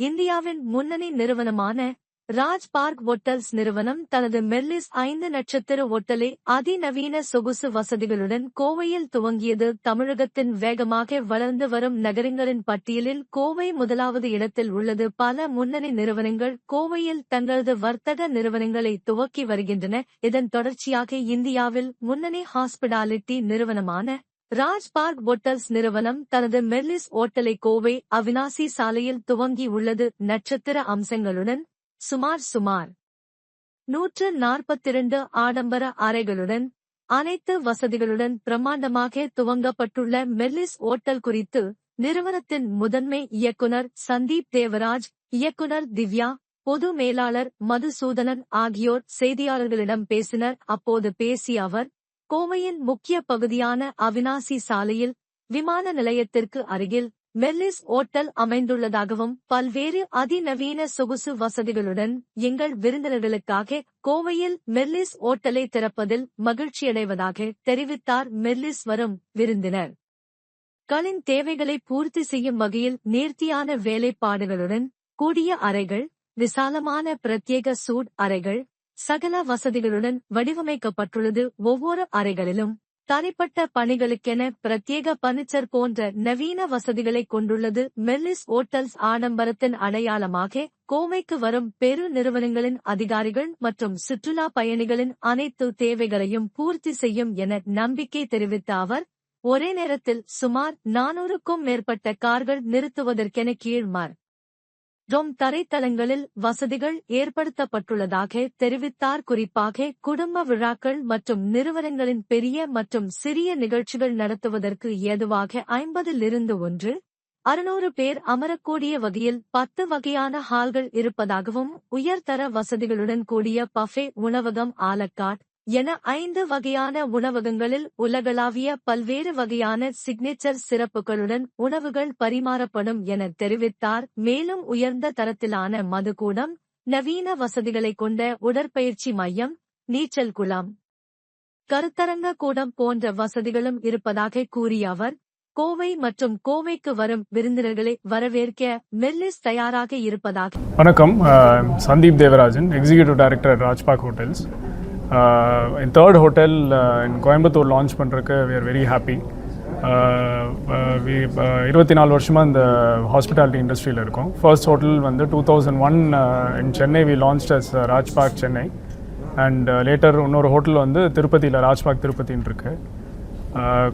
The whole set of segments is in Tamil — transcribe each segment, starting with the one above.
இந்தியாவின் முன்னணி நிறுவனமான ராஜ் பார்க் ஒட்டல்ஸ் நிறுவனம் தனது மெர்லிஸ் ஐந்து நட்சத்திர ஒட்டலை அதிநவீன சொகுசு வசதிகளுடன் கோவையில் துவங்கியது தமிழகத்தின் வேகமாக வளர்ந்து வரும் நகரங்களின் பட்டியலில் கோவை முதலாவது இடத்தில் உள்ளது. பல முன்னணி நிறுவனங்கள் கோவையில் தங்களது வர்த்தக நிறுவனங்களை துவக்கி வருகின்றன. இதன் தொடர்ச்சியாக இந்தியாவில் முன்னணி ஹாஸ்பிடாலிட்டி நிறுவனமான ராஜ் பார்க் ஹோட்டல்ஸ் நிறுவனம் தனது மெர்லிஸ் ஓட்டலை கோவை அவினாசி சாலையில் துவங்கி உள்ளது. நட்சத்திர அம்சங்களுடன் சுமார் சுமார் நூற்று நாற்பத்திரண்டு ஆடம்பர அறைகளுடன் அனைத்து வசதிகளுடன் பிரம்மாண்டமாக துவங்கப்பட்டுள்ள மெர்லிஸ் ஓட்டல் குறித்து நிறுவனத்தின் முதன்மை இயக்குனர் சந்தீப் தேவராஜ் இயக்குனர் திவ்யா பொது மேலாளர் மதுசூதனன் ஆகியோர் செய்தியாளர்களிடம் பேசினர். அப்போது பேசிய அவர் கோவையின் முக்கிய பகுதியான அவினாசி சாலையில் விமான நிலையத்திற்கு அருகில் மெல்லிஸ் ஓட்டல் அமைந்துள்ளதாகவும் பல்வேறு அதிநவீன சொகுசு வசதிகளுடன் எங்கள் விருந்தினர்களுக்காக கோவையில் மெல்லிஸ் ஓட்டலை திறப்பதில் மகிழ்ச்சியடைவதாக தெரிவித்தார் மெல்லிஸ் வரும் விருந்தினர். களின் தேவைகளை பூர்த்தி செய்யும் வகையில் நேர்த்தியான வேலைப்பாடுகளுடன் கூடிய அறைகள் விசாலமான பிரத்யேக சூட் அறைகள் சகல வசதிகளுடன் வடிவமைக்கப்பட்டுள்ளது. ஒவ்வொரு அறைகளிலும் தனிப்பட்ட பணிகளுக்கென பிரத்யேக பர்னிச்சர் போன்ற நவீன வசதிகளை கொண்டுள்ளது. மெல்லிஸ் ஓட்டல்ஸ் ஆடம்பரத்தின் அடையாளமாக கோவைக்கு வரும் பெரு நிறுவனங்களின் அதிகாரிகள் மற்றும் சுற்றுலா பயணிகளின் அனைத்து தேவைகளையும் பூர்த்தி செய்யும் என நம்பிக்கை தெரிவித்த அவர் ஒரே நேரத்தில் சுமார் நானூறுக்கும் மேற்பட்ட கார்கள் நிறுத்துவதற்கென கீழ்மார் ரொம் தரைத்தளங்களில் வசதிகள் ஏற்படுத்தப்பட்டுள்ளதாக தெரிவித்தார். குறிப்பாக குடும்ப விழாக்கள் மற்றும் நிறுவனங்களின் பெரிய மற்றும் சிறிய நிகழ்ச்சிகள் நடத்துவதற்கு ஏதுவாக ஐம்பதிலிருந்து ஒன்று அறுநூறு பேர் அமரக்கூடிய வகையில் பத்து வகையான ஹால்கள் இருப்பதாகவும் உயர்தர வசதிகளுடன் கூடிய பஃபே உணவகம் ஆலக்காட் என ஐந்து வகையான உணவகங்களில் உலகளாவிய பல்வேறு வகையான சிக்னேச்சர் சிறப்புகளுடன் உணவுகள் பரிமாறப்படும் என தெரிவித்தார். மேலும் உயர்ந்த தரத்திலான மதுக்கூடம் நவீன வசதிகளை கொண்ட உடற்பயிற்சி மையம் நீச்சல் குளம் கருத்தரங்க கூடம் போன்ற வசதிகளும் இருப்பதாக கூறிய அவர் கோவை மற்றும் கோவைக்கு வரும் விருந்தினர்களை வரவேற்க மெல்லிஸ் தயாராக இருப்பதாக. வணக்கம் Sandeep Devarajan executive director Raj Park hotels N third hotel in Coimbatore launch பண்ணுறக்கு வி ஆர் வெரி ஹாப்பி இருபத்தி நாலு வருஷமாக இந்த ஹாஸ்பிட்டாலிட்டி இண்டஸ்ட்ரியில் இருக்கும். ஃபர்ஸ்ட் ஹோட்டல் வந்து two thousand one in Chennai we launch as Raj Park Chennai and later இன்னொரு ஹோட்டல் வந்து திருப்பதியில் ராஜ்பாக் திருப்பதின்னு இருக்கு.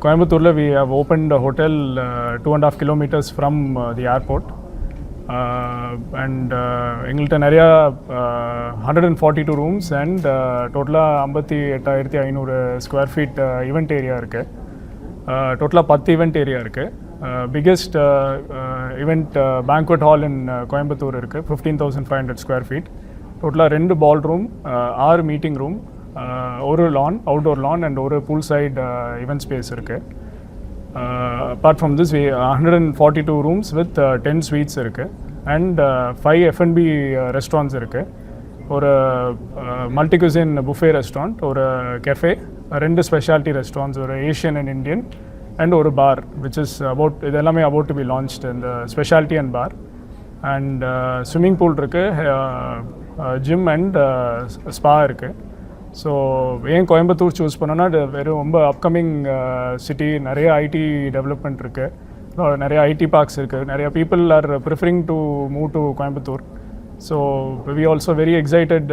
கோயம்புத்தூரில் we have open hotel two and half kilometres from the airport and எங்கள்கிட்ட நிறையா hundred and forty two rooms and டோட்டலாக ஐம்பத்தி எட்டாயிரத்தி ஐநூறு ஸ்கொயர் ஃபீட் ஈவெண்ட் ஏரியா இருக்குது டோட்டலாக பத்து ஈவெண்ட் ஏரியா இருக்குது biggest event banquet hall in Coimbatore இருக்குது fifteen thousand five hundred square feet டோட்டலாக ரெண்டு பால் ரூம் ஆறு மீட்டிங் ரூம் ஒரு லான் அவுட்டோர் லான் அண்ட் ஒரு பூல் சைடு ஈவெண்ட் ஸ்பேஸ் இருக்குது apart from this we hundred and forty two rooms with ten suites இருக்குது அண்ட் ஃபைவ் எஃப்என்பி ரெஸ்டாரண்ட்ஸ் இருக்குது ஒரு மல்டி குசின் புஃபே ரெஸ்டாரண்ட் ஒரு கெஃபே ரெண்டு ஸ்பெஷாலிட்டி ரெஸ்டாரண்ட்ஸ் ஒரு ஏஷியன் அண்ட் இந்தியன் அண்ட் ஒரு பார் விச் இஸ் அபவுட் இது எல்லாமே அபவுட் டு பி லான்ச்டு இந்த speciality and bar and swimming pool இருக்குது ஜிம் அண்ட் ஸ்பா இருக்குது ஸோ ஏன் கோயம்புத்தூர் சூஸ் பண்ணோன்னா அது வெறும் ரொம்ப அப்கமிங் சிட்டி uh, நிறைய ஐடி டெவலப்மெண்ட் இருக்குது நிறைய ஐடி பார்க்ஸ் இருக்குது நிறைய people are preferring to move to Coimbatore. So we also very excited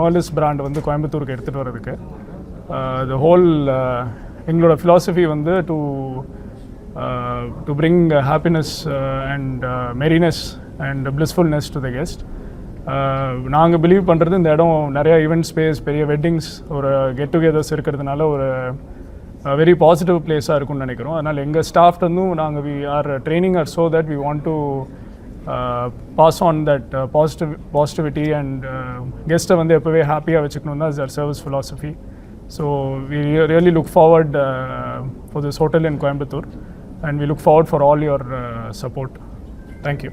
Merlis brand வந்து கோயம்புத்தூருக்கு எடுத்துகிட்டு வரதுக்கு த uh, ஹோல் uh, எங்களோட ஃபிலாசபி வந்து to to bring happiness and merriness and blissfulness to the guest நாங்கள் பிலீவ் பண்ணுறது இந்த இடம் நிறைய ஈவெண்ட் ஸ்பேஸ் பெரிய வெட்டிங்ஸ் ஒரு கெட் டுகெதர்ஸ் இருக்கிறதுனால ஒரு வெரி பாசிட்டிவ் பிளேஸாக இருக்கும்னு நினைக்கிறோம். அதனால் எங்கள் ஸ்டாஃப் நாங்கள் we are training our so that we want to pass on that positive positivity and கெஸ்ட்டை வந்து எப்போவே ஹாப்பியாக வச்சுக்கணும் தான் is service philosophy so we really look forward for this hotel in Coimbatore and we look forward for all your support thank you